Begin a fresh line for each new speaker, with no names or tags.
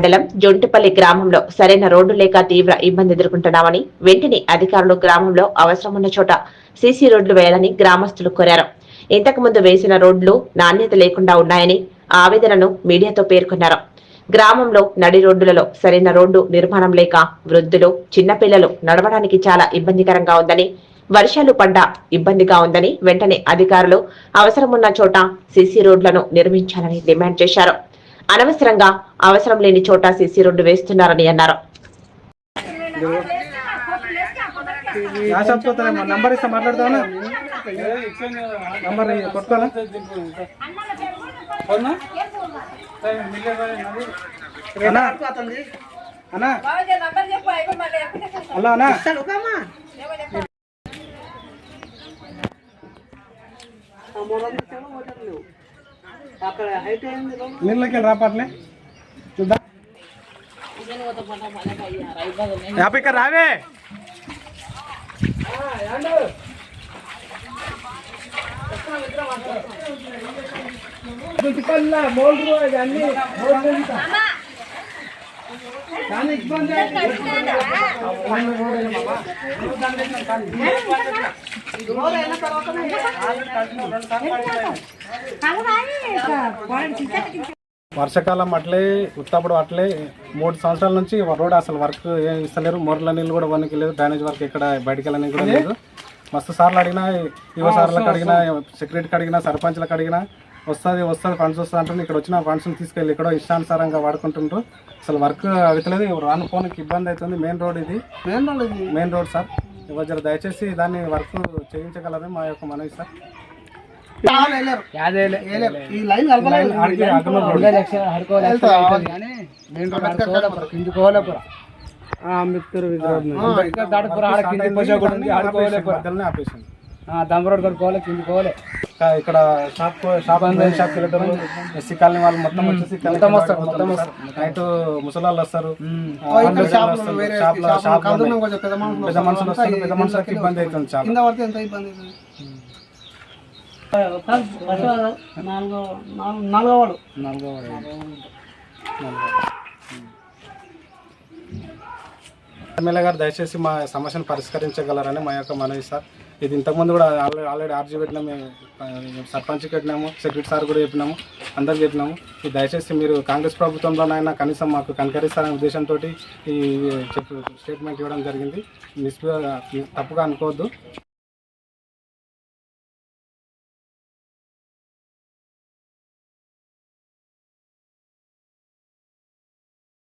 మండలం జొంటిపల్లి గ్రామంలో సరైన రోడ్డు లేక తీవ్ర ఇబ్బంది ఎదుర్కొంటున్నామని వెంటనే అధికారులు గ్రామంలో అవసరమున్న చోట సీసీ రోడ్లు వేయాలని గ్రామస్తులు కోరారు. ఇంతకు ముందు వేసిన రోడ్లు నాణ్యత లేకుండా ఉన్నాయని ఆవేదనను మీడియాతో పేర్కొన్నారు. గ్రామంలో నడి రోడ్డులలో సరైన రోడ్డు నిర్మాణం లేక వృద్ధులు చిన్నపిల్లలు నడవడానికి చాలా ఇబ్బందికరంగా ఉందని వర్షాలు పడ్డా ఇబ్బందిగా ఉందని వెంటనే అధికారులు అవసరమున్న చోట సీసీ రోడ్లను నిర్మించాలని డిమాండ్ చేశారు. అనవసరంగా అవసరం లేని చోట సీసీ రోడ్డు వేస్తున్నారని అన్నారు.
నంబర్ ఇస్తా మాట్లాడతావా? నంబర్ కొట్టుకోవాలా? అన్నా. అన్నా. హలో అన్నా. నీళ్ళకి రాపట్లే? చూద్దాం. యాపిక రావే. వర్షాకాలం అట్లే ఉత్తప్పుడు అట్లే. మూడు సంవత్సరాల నుంచి రోడ్ అసలు వర్క్ ఏం ఇస్తలేరు. మొరల నీళ్ళు కూడా వనికి లేదు. డ్రైనేజ్ వర్క్ ఎక్కడ బయటికి వెళ్ళని కూడా లేదు. మస్తు సార్లు అడిగినా యువ సార్లకు అడిగినా సెక్రటరీకి అడిగినా సర్పంచ్లకు అడిగినా వస్తుంది వస్తుంది ఫండ్స్ వస్తుంది అంటున్నారు ఇక్కడ వచ్చిన ఫండ్స్ తీసుకెళ్ళి ఇక్కడ ఇష్టానుసారంగా వాడుకుంటుండ్రు. అసలు వర్క్ అవుతలేదు రాను పోనీకి ఇబ్బంది అవుతుంది. మెయిన్ రోడ్ ఇది. మెయిన్ రోడ్ ఇది? మెయిన్ రోడ్ సార్ ఇవాళ జర దయచేసి దాన్ని వర్క్ చేయించగలరని మా యొక్క మనవి సార్ అగ్రమ రోడ్. మధ్యలోనే ఆపేసింది.
దంబరోడ్
ఇంకా ఇక్కడ షాప్ షాప్ షాప్ వెళ్ళటం ఎస్సీ కాలనీ వాళ్ళు మొత్తం వచ్చేసి మొత్తం వస్తారు మొత్తం నైట్ ముసలాళ్ళు వస్తారు.
పెద్ద మనుషులు
వస్తారు. పెద్ద మనుషులకి ఇబ్బంది అవుతుంది చాలా. ఎమ్మెల్యే గారు దయచేసి మా సమస్యను పరిష్కరించగలరని మా యొక్క మనవి సార్. ఇది ఇంతకుముందు కూడా ఆల్రెడీ ఆల్రెడీ ఆర్జీ పెట్టినాము మేము, సర్పంచ్ పెట్టినాము సెక్రటరీ సార్ కూడా చెప్పినాము అందరికి చెప్పినాము. ఇది దయచేసి మీరు కాంగ్రెస్ ప్రభుత్వంలోనైనా కనీసం మాకు కనకరిస్తారనే ఉద్దేశంతో ఈ చెప్పు స్టేట్మెంట్ ఇవ్వడం జరిగింది. మిస్ తప్పుగా అనుకోవద్దు.